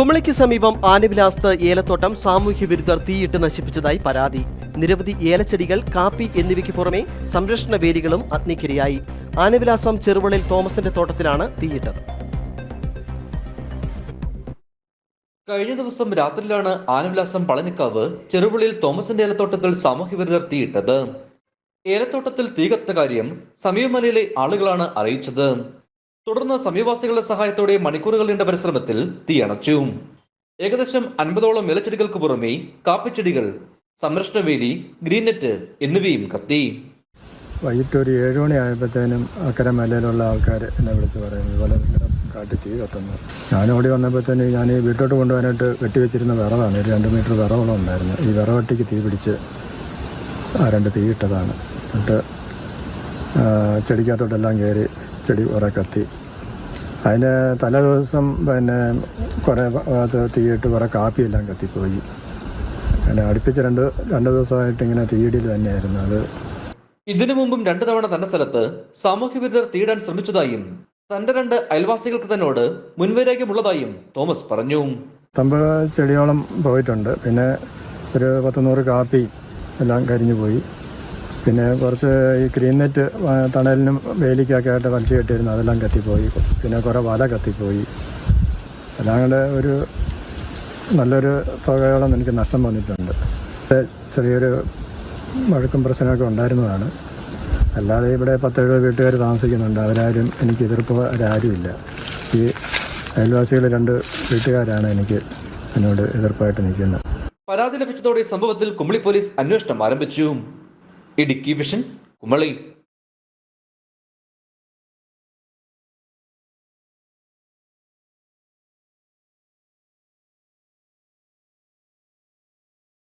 കുമളിക്ക് സമീപം ആനവിലാസ്ത് ഏലത്തോട്ടം സാമൂഹ്യ വിരുദ്ധർ തീയിട്ട് നശിപ്പിച്ചതായി പരാതി. നിരവധി ഏലച്ചെടികൾ കാപ്പി എന്നിവയ്ക്ക് പുറമെ സംരക്ഷണ വേലികളും അഗ്നിക്കിരയായി. ആനവിലാസം ചെറുവളിൽ തോമസിന്റെ തോട്ടത്തിലാണ് തീയിട്ടത്. കഴിഞ്ഞ ദിവസം രാത്രിയിലാണ് ആനവിലാസം പളനിക്കാവ് ചെറുപുള്ളിയിൽ തോമസിന്റെ ഏലത്തോട്ടത്തിൽ സാമൂഹ്യ വിരുദ്ധർ തീയിട്ടത്. ഏലത്തോട്ടത്തിൽ തീ കത്ത കാര്യം സമീപമലയിലെ ആളുകളാണ് അറിയിച്ചത്. തുടർന്ന് സമീപവാസികളുടെ സഹായത്തോടെ മണിക്കൂറുകൾ നീണ്ട പരിശ്രമത്തിൽ തീയണച്ചു ഏകദേശം അൻപതോളം ഇലച്ചെടികൾക്ക് പുറമെ കാപ്പിച്ചെടികൾ സംരക്ഷണ വേലി ഗ്രീൻ നെറ്റ് എന്നിവയും കത്തി. വൈകിട്ട് ഒരു ഏഴ് ആയപ്പോഴത്തേനും അക്കരെ മലയിലുള്ള ആൾക്കാർ എന്നെ വിളിച്ച് പറയുന്നത് ഇതുപോലെ കാട്ടി തീ കത്തുന്നു. ഞാൻ ഓടി വന്നപ്പോഴത്തേനും ഞാൻ ഈ വീട്ടോട്ട് കൊണ്ടുപോകാനായിട്ട് വെട്ടിവെച്ചിരുന്ന വിറവാണ് ഒരു രണ്ട് മീറ്റർ വിറവളം ഉണ്ടായിരുന്നു. ഈ വിറവട്ടിക്ക് തീ പിടിച്ച് ആ രണ്ട് തീ ഇട്ടതാണ്. എന്നിട്ട് ചെടിക്കകത്തോട്ടെല്ലാം കയറി ചെടി കുറേ കത്തി. അതിന് തലേ ദിവസം പിന്നെ കുറേ ഭാഗത്ത് തീയിട്ട് കുറേ കാപ്പിയെല്ലാം കത്തിപ്പോയി. അങ്ങനെ അടുപ്പിച്ച് രണ്ട് രണ്ട് ദിവസമായിട്ട് ഇങ്ങനെ തീയിടിയിൽ തന്നെയായിരുന്നു അത്. ഇതിനു മുമ്പും രണ്ടു തവണ തന്റെ സ്ഥലത്ത് സാമൂഹ്യ വിരുദ്ധർ തീടാൻ ശ്രമിച്ചതായും തന്റെ രണ്ട് അയൽവാസികൾക്ക് തന്നോട് മുൻവൈരാഗ്യമുള്ളതായും തോമസ് പറഞ്ഞു. തമ്പ ചെടിയോളം പോയിട്ടുണ്ട്. പിന്നെ ഒരു പത്തുനൂറ് കാപ്പി എല്ലാം കരിഞ്ഞു പോയി. പിന്നെ കുറച്ച് ഈ ഗ്രീൻ നെറ്റ് തണലിനും വേലിക്കൊക്കെ ആയിട്ട് വലിച്ചു കെട്ടിയിരുന്നു. അതെല്ലാം കത്തിപ്പോയി. പിന്നെ കുറേ വല കത്തിപ്പോയി. എല്ലാം കൂടെ ഒരു നല്ലൊരു തുകയോളം എനിക്ക് നഷ്ടം വന്നിട്ടുണ്ട്. ചെറിയൊരു വഴക്കും പ്രശ്നമൊക്കെ ഉണ്ടായിരുന്നതാണ്. അല്ലാതെ ഇവിടെ പത്തെഴുപത് വീട്ടുകാർ താമസിക്കുന്നുണ്ട്. അവരാരും എനിക്ക് എതിർപ്പ് എതിർപ്പുകാരും ഈ അയൽവാസികൾ രണ്ട് വീട്ടുകാരാണ് എനിക്ക് എന്നോട് എതിർപ്പായിട്ട് നിൽക്കുന്നത്. പരാതി ലഭിച്ചതോടെ സംഭവത്തിൽ കുമളി പോലീസ് അന്വേഷണം ആരംഭിച്ചു. ഇടുക്കി വിഷൻ കുമളി